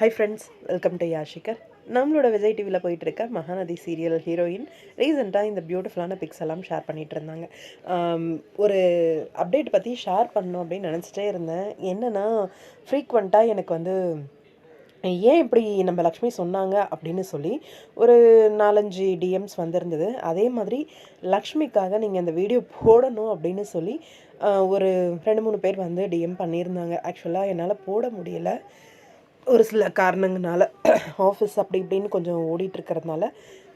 High friends welcome to யாஷிகர் நம்மளோட விஜய் டிவியில் போயிட்டுருக்க மகாநதி சீரியல் ஹீரோயின் ரீசெண்டாக இந்த பியூட்டிஃபுல்லான பிக்ஸ் எல்லாம் ஷேர் பண்ணிகிட்டு இருந்தாங்க. ஒரு அப்டேட் பற்றி ஷேர் பண்ணணும் அப்படின்னு நினச்சிட்டே இருந்தேன். என்னென்னா ஃப்ரீக்வெண்ட்டாக எனக்கு வந்து ஏன் இப்படி நம்ம லக்ஷ்மி சொன்னாங்க அப்படின்னு சொல்லி ஒரு நாலஞ்சு டிஎம்ஸ் வந்திருந்தது. அதே மாதிரி லக்ஷ்மிக்காக நீங்கள் இந்த வீடியோ போடணும் அப்படின்னு சொல்லி ஒரு ரெண்டு மூணு பேர் வந்து டிஎம் பண்ணியிருந்தாங்க. ஆக்சுவலாக என்னால் போட முடியல. ஒரு சில காரணங்கனால ஆஃபீஸ் அப்படி இப்படின்னு கொஞ்சம் ஓடிட்டுருக்கிறதுனால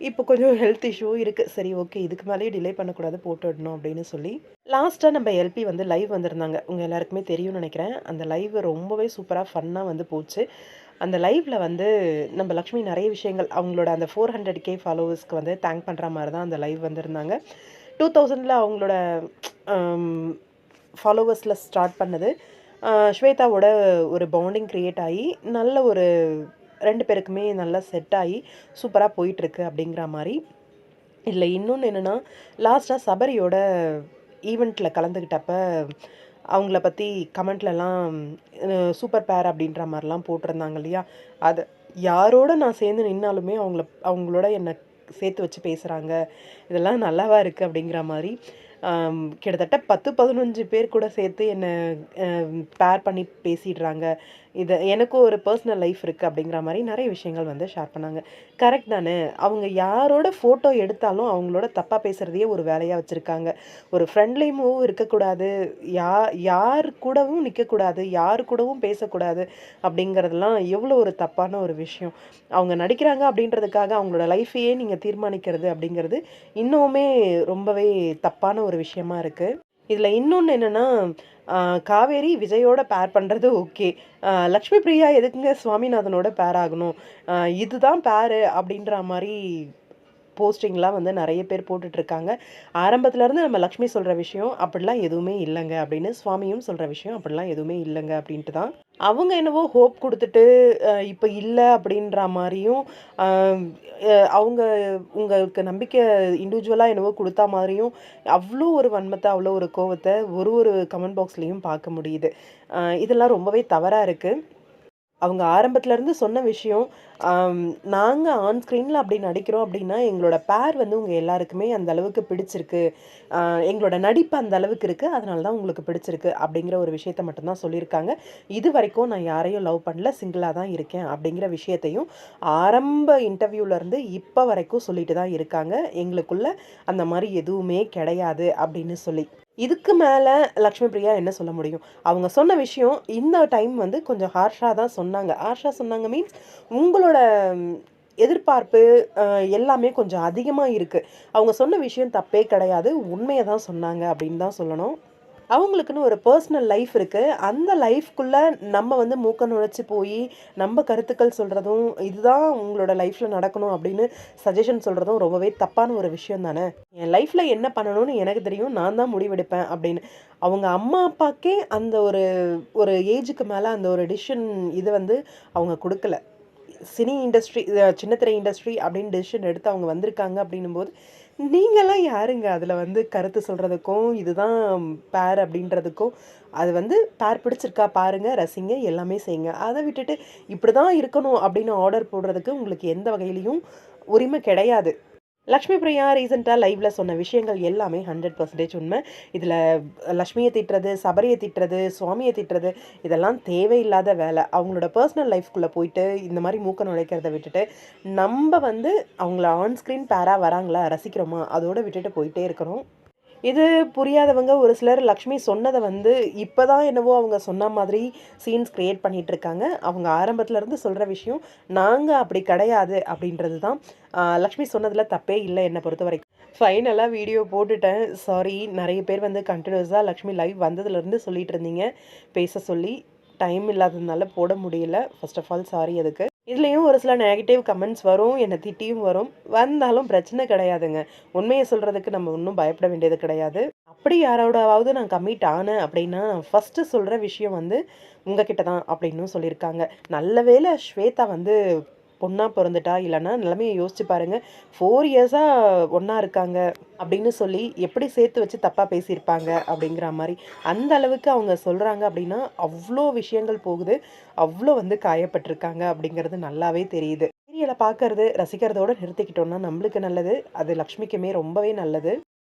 இப்போ கொஞ்சம் ஹெல்த் இஷ்யூ இருக்குது சரி ஓகே இதுக்கு மேலேயே டிலே பண்ணக்கூடாது போட்டு விடணும் அப்படின்னு சொல்லி லாஸ்ட்டாக நம்ம எல்பி வந்து லைவ் வந்திருந்தாங்க. உங்கள் எல்லாருக்குமே தெரியும்னு நினைக்கிறேன். அந்த லைவ் ரொம்பவே சூப்பராக ஃபன்னாக வந்து போச்சு. அந்த லைவில் வந்து நம்ம லக்ஷ்மி நிறைய விஷயங்கள் அவங்களோட அந்த ஃபோர் ஹண்ட்ரட் கே ஃபாலோவர்ஸ்க்கு வந்து தேங்க் பண்ணுற மாதிரி தான் அந்த லைவ் வந்திருந்தாங்க. டூ தௌசண்டில் அவங்களோட ஃபாலோவர்ஸில் ஸ்டார்ட் பண்ணது. ஸ்வேதாவோட ஒரு பாண்டிங் க்ரியேட் ஆகி நல்ல ஒரு ரெண்டு பேருக்குமே நல்லா செட் ஆகி சூப்பராக போயிட்டுருக்கு அப்படிங்கிற மாதிரி. இல்லை இன்னொன்று என்னென்னா லாஸ்ட்டாக சபரியோட ஈவெண்ட்டில் கலந்துக்கிட்டப்ப அவங்கள பற்றி கமெண்ட்லலாம் சூப்பர் பேர் அப்படின்ற மாதிரிலாம் போட்டிருந்தாங்க இல்லையா? அது யாரோட நான் சேர்ந்து நின்னாலுமே அவங்கள அவங்களோட என்னை சேர்த்து வச்சு பேசுகிறாங்க இதெல்லாம் நல்லாவா இருக்குது அப்படிங்கிற மாதிரி. கிட்டத்தட்ட பத்து பதினஞ்சு பேர் கூட சேர்த்து என்னை பேர் பண்ணி பேசிடுறாங்க. இது எனக்கும் ஒரு பர்சனல் லைஃப் இருக்குது அப்படிங்கிற மாதிரி நிறைய விஷயங்கள் வந்து ஷேர் பண்ணாங்க. கரெக்ட் தானே? அவங்க யாரோட ஃபோட்டோ எடுத்தாலும் அவங்களோட தப்பாக பேசுகிறதையே ஒரு வேலையாக வச்சுருக்காங்க. ஒரு ஃப்ரெண்ட்லி மூவ் இருக்கக்கூடாது. யா யார் கூடவும் நிற்கக்கூடாது யார் கூடவும் பேசக்கூடாது அப்படிங்கிறதெல்லாம் எவ்வளோ ஒரு தப்பான ஒரு விஷயம். அவங்க நடிக்கிறாங்க அப்படின்றதுக்காக அவங்களோட லைஃப்பையே நீங்கள் தீர்மானிக்கிறது அப்படிங்கிறது இன்னுமே ரொம்பவே தப்பான ஒரு விஷயமா இருக்குது இதில் இன்னொன்று என்னென்னா காவேரி விஜயோட பேர் பண்ணுறது ஓகே லக்ஷ்மி பிரியா எதுக்குங்க சுவாமிநாதனோட பேர் ஆகணும்? இதுதான் பேரு அப்படின்ற மாதிரி போஸ்டிங்லாம் வந்து நிறைய பேர் போட்டுட்ருக்காங்க. ஆரம்பத்துலேருந்து நம்ம லக்ஷ்மி சொல்கிற விஷயம் அப்படிலாம் எதுவுமே இல்லைங்க அப்படின்னு சுவாமியும் சொல்கிற விஷயம் அப்படிலாம் எதுவுமே இல்லைங்க அப்படின்ட்டு தான். அவங்க என்னவோ ஹோப் கொடுத்துட்டு இப்போ இல்லை அப்படின்ற மாதிரியும் அவங்க உங்களுக்கு நம்பிக்கை இண்டிவிஜுவலாக என்னவோ கொடுத்தா மாதிரியும் அவ்வளோ ஒரு வன்மத்தை அவ்வளோ ஒரு கோவத்தை ஒரு ஒரு கமெண்ட் பாக்ஸ்லேயும் பார்க்க முடியுது. இதெல்லாம் ரொம்பவே தவறாக இருக்குது அவங்க ஆரம்பத்துலேருந்து சொன்ன விஷயம் நாங்கள் ஆன் ஸ்க்ரீனில் அப்படி நடிக்கிறோம் அப்படின்னா எங்களோட பேர் வந்து உங்கள் எல்லாருக்குமே அந்த அளவுக்கு பிடிச்சிருக்கு. எங்களோட நடிப்பு அந்த அளவுக்கு இருக்குது அதனால தான் உங்களுக்கு பிடிச்சிருக்கு அப்படிங்கிற ஒரு விஷயத்த மட்டும்தான் சொல்லியிருக்காங்க. இது வரைக்கும் நான் யாரையும் லவ் பண்ணல. சிங்கிளாக தான் இருக்கேன் அப்படிங்கிற விஷயத்தையும் ஆரம்ப இன்டர்வியூலேருந்து இப்போ வரைக்கும் சொல்லிட்டு தான் இருக்காங்க. எங்களுக்குள்ள அந்த மாதிரி எதுவுமே கிடையாது அப்படின்னு சொல்லி. இதுக்கு மேலே லக்ஷ்மி பிரியா என்ன சொல்ல முடியும்? அவங்க சொன்ன விஷயம் இந்த டைம் வந்து கொஞ்சம் ஹார்ஷாக தான் சொன்னாங்க. ஹார்ஷாக சொன்னாங்க மீன்ஸ் உங்களோட எதிர்பார்ப்பு எல்லாமே கொஞ்சம் அதிகமாக இருக்குது அவங்க சொன்ன விஷயம் தப்பே கிடையாது. உண்மையை தான் சொன்னாங்க அப்படின்னு தான் சொல்லணும். அவங்களுக்குன்னு ஒரு பர்சனல் லைஃப் இருக்குது அந்த லைஃப்குள்ளே நம்ம வந்து மூக்க நுழைச்சி போய் நம்ம கருத்துக்கள் சொல்கிறதும் இதுதான் உங்களோட லைஃப்பில் நடக்கணும் அப்படின்னு சஜஷன் சொல்கிறதும் ரொம்பவே தப்பான ஒரு விஷயம் தானே? என் லைஃப்பில் என்ன பண்ணணும்னு எனக்கு தெரியும் நான் தான் முடிவெடுப்பேன் அப்படின்னு. அவங்க அம்மா அப்பாக்கே அந்த ஒரு ஒரு ஏஜுக்கு மேலே அந்த ஒரு டிசிஷன் இது வந்து அவங்க கொடுக்கல. சினி இண்டஸ்ட்ரி சின்னத்திரை இண்டஸ்ட்ரி அப்படின்னு டெசிஷன் எடுத்து அவங்க வந்திருக்காங்க அப்படின்னும் போது நீங்களாம் யாருங்க? அதில் வந்து கருத்து சொல்கிறதுக்கும் இதுதான் பேர் அப்படின்றதுக்கும் அது வந்து பேர் பிடிச்சிருக்கா பாருங்கள் ரசிங்க எல்லாமே செய்யுங்க. அதை விட்டுட்டு இப்படி தான் இருக்கணும் அப்படின்னு ஆர்டர் போடுறதுக்கு உங்களுக்கு எந்த வகையிலையும் உரிமை கிடையாது. லக்ஷ்மி பிரியா ரீசெண்டாக லைவில் சொன்ன விஷயங்கள் எல்லாமே ஹண்ட்ரட் பர்சன்டேஜ் உண்மை. இதில் லக்ஷ்மியை திட்டுறது சபரியை திட்டுறது சுவாமியை திட்டுறது இதெல்லாம் தேவையில்லாத வேலை. அவங்களோட பர்சனல் லைஃப்குள்ளே போயிட்டு இந்த மாதிரி மூக்க நுழைக்கிறத விட்டுட்டு நம்ம வந்து அவங்கள ஆன்ஸ்க்ரீன் பேராக வராங்களா ரசிக்கிறோமா அதோடு விட்டுட்டு போயிட்டே இருக்கிறோம் இது புரியாதவங்க ஒரு சிலர் லக்ஷ்மி சொன்னதை வந்து இப்போ தான் என்னவோ அவங்க சொன்ன மாதிரி சீன்ஸ் க்ரியேட் பண்ணிகிட்டு இருக்காங்க அவங்க ஆரம்பத்துலேருந்து சொல்கிற விஷயம் நாங்கள் அப்படி கிடையாது அப்படின்றது தான் லக்ஷ்மி சொன்னதில் தப்பே இல்லை என்னை பொறுத்த வரைக்கும் ஃபைனலாக வீடியோ போட்டுட்டேன். சாரி நிறைய பேர் வந்து கண்டினியூஸாக லக்ஷ்மி லைவ் வந்ததுலேருந்து சொல்லிகிட்டு இருந்தீங்க. பேச சொல்லி டைம் இல்லாததுனால போட முடியல. ஃபர்ஸ்ட் ஆஃப் ஆல் சாரி அதுக்கு. இதுலேயும் ஒரு சில நெகட்டிவ் கமெண்ட்ஸ் வரும் என்னை திட்டியும் வரும். வந்தாலும் பிரச்சனை கிடையாதுங்க. உண்மையை சொல்கிறதுக்கு நம்ம ஒன்றும் பயப்பட வேண்டியது கிடையாது. அப்படி யாரோடாவது நான் கமிட் ஆனேன் அப்படின்னா நான் ஃபஸ்ட்டு சொல்கிற விஷயம் வந்து உங்ககிட்ட தான் அப்படின்னும் சொல்லியிருக்காங்க. நல்ல வேளை ஸ்வேதா வந்து பொண்ணாக பிறந்துட்டா இல்லைன்னா நிலைமையை யோசிச்சு பாருங்க. ஃபோர் இயர்ஸாக ஒன்றா இருக்காங்க அப்படின்னு சொல்லி எப்படி சேர்த்து வச்சு தப்பாக பேசியிருப்பாங்க அப்படிங்கிற மாதிரி அந்த அளவுக்கு அவங்க சொல்கிறாங்க அப்படின்னா அவ்வளோ விஷயங்கள் போகுது. அவ்வளோ வந்து காயப்பட்டிருக்காங்க அப்படிங்கிறது நல்லாவே தெரியுது. சீரியலை பார்க்கறது ரசிக்கிறதோட நிறுத்திக்கிட்டோம்னா நம்மளுக்கு நல்லது. அது லக்ஷ்மிக்குமே ரொம்பவே நல்லது.